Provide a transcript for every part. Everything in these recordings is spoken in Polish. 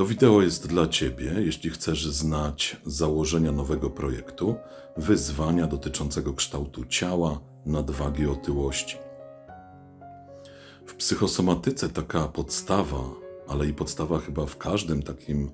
To wideo jest dla Ciebie, jeśli chcesz znać założenia nowego projektu, wyzwania dotyczącego kształtu ciała, nadwagi, otyłości. W psychosomatyce taka podstawa, ale i podstawa chyba w każdym takim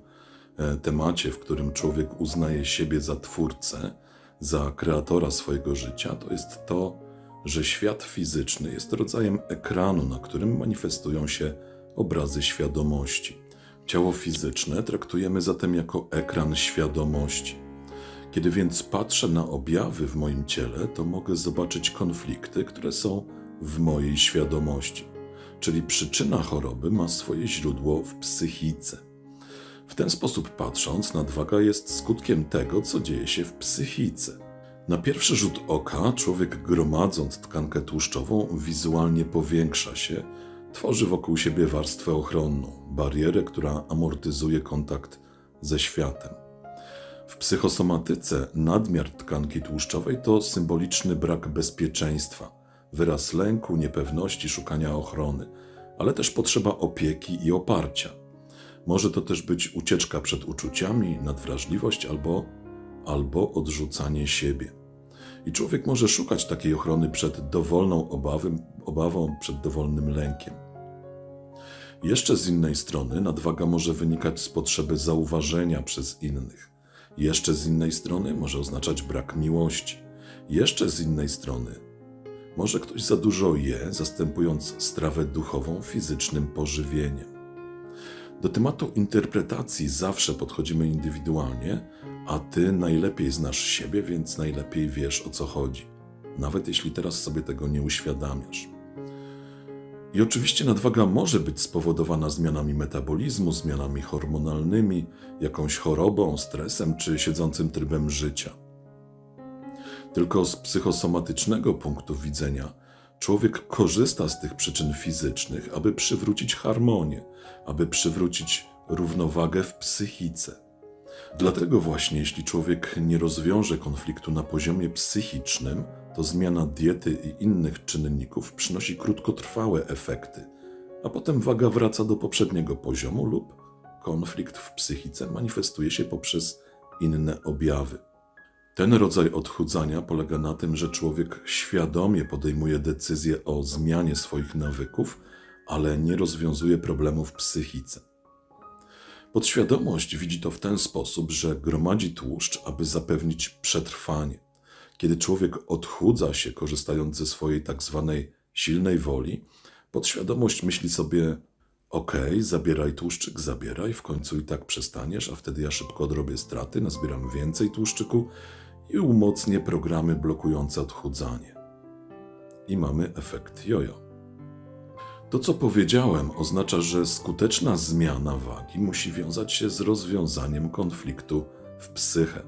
e, temacie, w którym człowiek uznaje siebie za twórcę, za kreatora swojego życia, to jest to, że świat fizyczny jest rodzajem ekranu, na którym manifestują się obrazy świadomości. Ciało fizyczne traktujemy zatem jako ekran świadomości. Kiedy więc patrzę na objawy w moim ciele, to mogę zobaczyć konflikty, które są w mojej świadomości. Czyli przyczyna choroby ma swoje źródło w psychice. W ten sposób patrząc, nadwaga jest skutkiem tego, co dzieje się w psychice. Na pierwszy rzut oka człowiek gromadząc tkankę tłuszczową wizualnie powiększa się, tworzy wokół siebie warstwę ochronną, barierę, która amortyzuje kontakt ze światem. W psychosomatyce nadmiar tkanki tłuszczowej to symboliczny brak bezpieczeństwa, wyraz lęku, niepewności, szukania ochrony, ale też potrzeba opieki i oparcia. Może to też być ucieczka przed uczuciami, nadwrażliwość albo, albo odrzucanie siebie. I człowiek może szukać takiej ochrony przed dowolną obawą, obawą przed dowolnym lękiem. Jeszcze z innej strony nadwaga może wynikać z potrzeby zauważenia przez innych. Jeszcze z innej strony może oznaczać brak miłości. Jeszcze z innej strony może ktoś za dużo je, zastępując strawę duchową fizycznym pożywieniem. Do tematu interpretacji zawsze podchodzimy indywidualnie, a ty najlepiej znasz siebie, więc najlepiej wiesz o co chodzi, nawet jeśli teraz sobie tego nie uświadamiasz. I oczywiście nadwaga może być spowodowana zmianami metabolizmu, zmianami hormonalnymi, jakąś chorobą, stresem czy siedzącym trybem życia. Tylko z psychosomatycznego punktu widzenia człowiek korzysta z tych przyczyn fizycznych, aby przywrócić harmonię, aby przywrócić równowagę w psychice. Dlatego właśnie, jeśli człowiek nie rozwiąże konfliktu na poziomie psychicznym, to zmiana diety i innych czynników przynosi krótkotrwałe efekty, a potem waga wraca do poprzedniego poziomu lub konflikt w psychice manifestuje się poprzez inne objawy. Ten rodzaj odchudzania polega na tym, że człowiek świadomie podejmuje decyzję o zmianie swoich nawyków, ale nie rozwiązuje problemów w psychice. Podświadomość widzi to w ten sposób, że gromadzi tłuszcz, aby zapewnić przetrwanie. Kiedy człowiek odchudza się, korzystając ze swojej tak zwanej silnej woli, podświadomość myśli sobie: OK, zabieraj tłuszczyk, zabieraj, w końcu i tak przestaniesz, a wtedy ja szybko odrobię straty, nazbieram więcej tłuszczyku i umocnię programy blokujące odchudzanie. I mamy efekt jojo. To, co powiedziałem, oznacza, że skuteczna zmiana wagi musi wiązać się z rozwiązaniem konfliktu w psyche.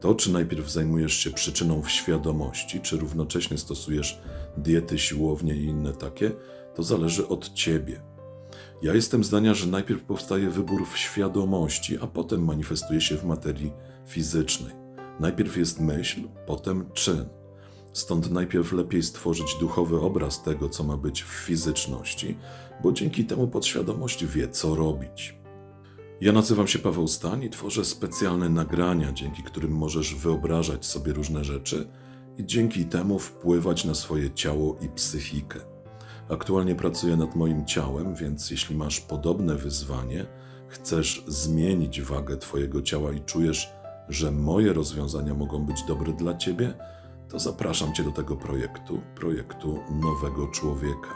To, czy najpierw zajmujesz się przyczyną w świadomości, czy równocześnie stosujesz diety, siłownie i inne takie, to zależy od ciebie. Ja jestem zdania, że najpierw powstaje wybór w świadomości, a potem manifestuje się w materii fizycznej. Najpierw jest myśl, potem czyn. Stąd najpierw lepiej stworzyć duchowy obraz tego, co ma być w fizyczności, bo dzięki temu podświadomość wie, co robić. Ja nazywam się Paweł Stan i tworzę specjalne nagrania, dzięki którym możesz wyobrażać sobie różne rzeczy i dzięki temu wpływać na swoje ciało i psychikę. Aktualnie pracuję nad moim ciałem, więc jeśli masz podobne wyzwanie, chcesz zmienić wagę Twojego ciała i czujesz, że moje rozwiązania mogą być dobre dla Ciebie, to zapraszam Cię do tego projektu, projektu Nowego Człowieka.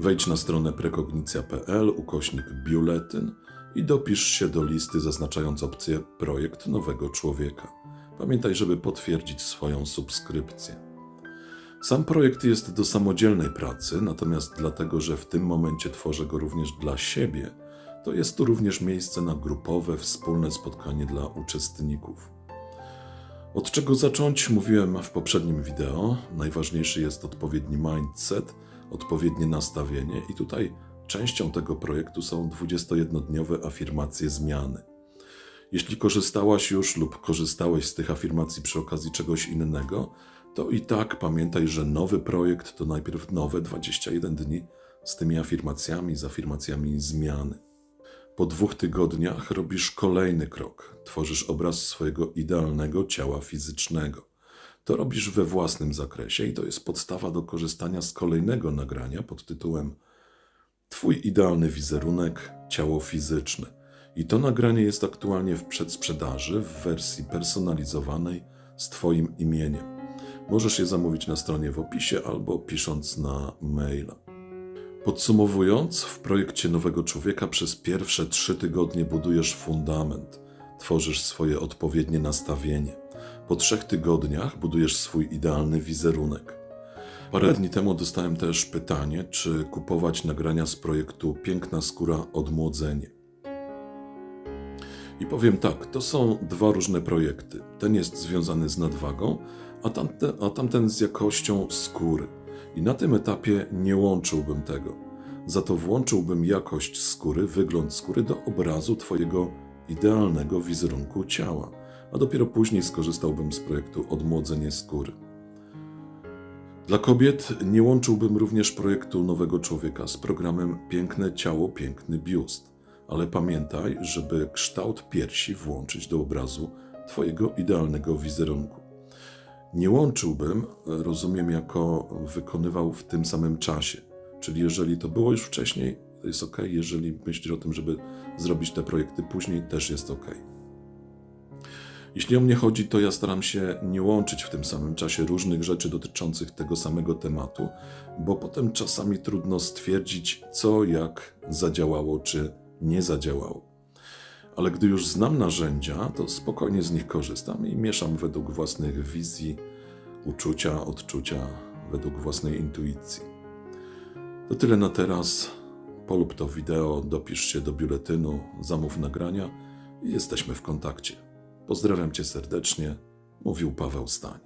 Wejdź na stronę prekognicja.pl ukośnik biuletyn i dopisz się do listy zaznaczając opcję Projekt Nowego Człowieka. Pamiętaj, żeby potwierdzić swoją subskrypcję. Sam projekt jest do samodzielnej pracy, natomiast dlatego, że w tym momencie tworzę go również dla siebie, to jest tu również miejsce na grupowe, wspólne spotkanie dla uczestników. Od czego zacząć, mówiłem w poprzednim wideo. Najważniejszy jest odpowiedni mindset, odpowiednie nastawienie, i tutaj częścią tego projektu są 21-dniowe afirmacje zmiany. Jeśli korzystałaś już lub korzystałeś z tych afirmacji przy okazji czegoś innego, to i tak pamiętaj, że nowy projekt to najpierw nowe 21 dni z tymi afirmacjami, z afirmacjami zmiany. Po dwóch tygodniach robisz kolejny krok. Tworzysz obraz swojego idealnego ciała fizycznego. To robisz we własnym zakresie i to jest podstawa do korzystania z kolejnego nagrania pod tytułem Twój idealny wizerunek, ciało fizyczne. I to nagranie jest aktualnie w przedsprzedaży w wersji personalizowanej z Twoim imieniem. Możesz je zamówić na stronie w opisie albo pisząc na maila. Podsumowując, w projekcie Nowego Człowieka przez pierwsze trzy tygodnie budujesz fundament, tworzysz swoje odpowiednie nastawienie. Po trzech tygodniach budujesz swój idealny wizerunek. Parę dni temu dostałem też pytanie, czy kupować nagrania z projektu Piękna Skóra Odmłodzenie. I powiem tak, to są dwa różne projekty. Ten jest związany z nadwagą, a, tamte, a tamten z jakością skóry. I na tym etapie nie łączyłbym tego. Za to włączyłbym jakość skóry, wygląd skóry do obrazu Twojego idealnego wizerunku ciała, a dopiero później skorzystałbym z projektu Odmłodzenie skóry. Dla kobiet nie łączyłbym również projektu Nowego Człowieka z programem Piękne Ciało, Piękny Biust, ale pamiętaj, żeby kształt piersi włączyć do obrazu Twojego idealnego wizerunku. Nie łączyłbym, rozumiem, jako wykonywał w tym samym czasie. Czyli jeżeli to było już wcześniej, to jest ok. Jeżeli myślisz o tym, żeby zrobić te projekty później, też jest ok. Jeśli o mnie chodzi, to ja staram się nie łączyć w tym samym czasie różnych rzeczy dotyczących tego samego tematu, bo potem czasami trudno stwierdzić, co jak zadziałało czy nie zadziałało. Ale gdy już znam narzędzia, to spokojnie z nich korzystam i mieszam według własnych wizji, uczucia, odczucia, według własnej intuicji. To tyle na teraz. Polub to wideo, dopisz się do biuletynu, zamów nagrania i jesteśmy w kontakcie. Pozdrawiam Cię serdecznie, mówił Paweł Stań.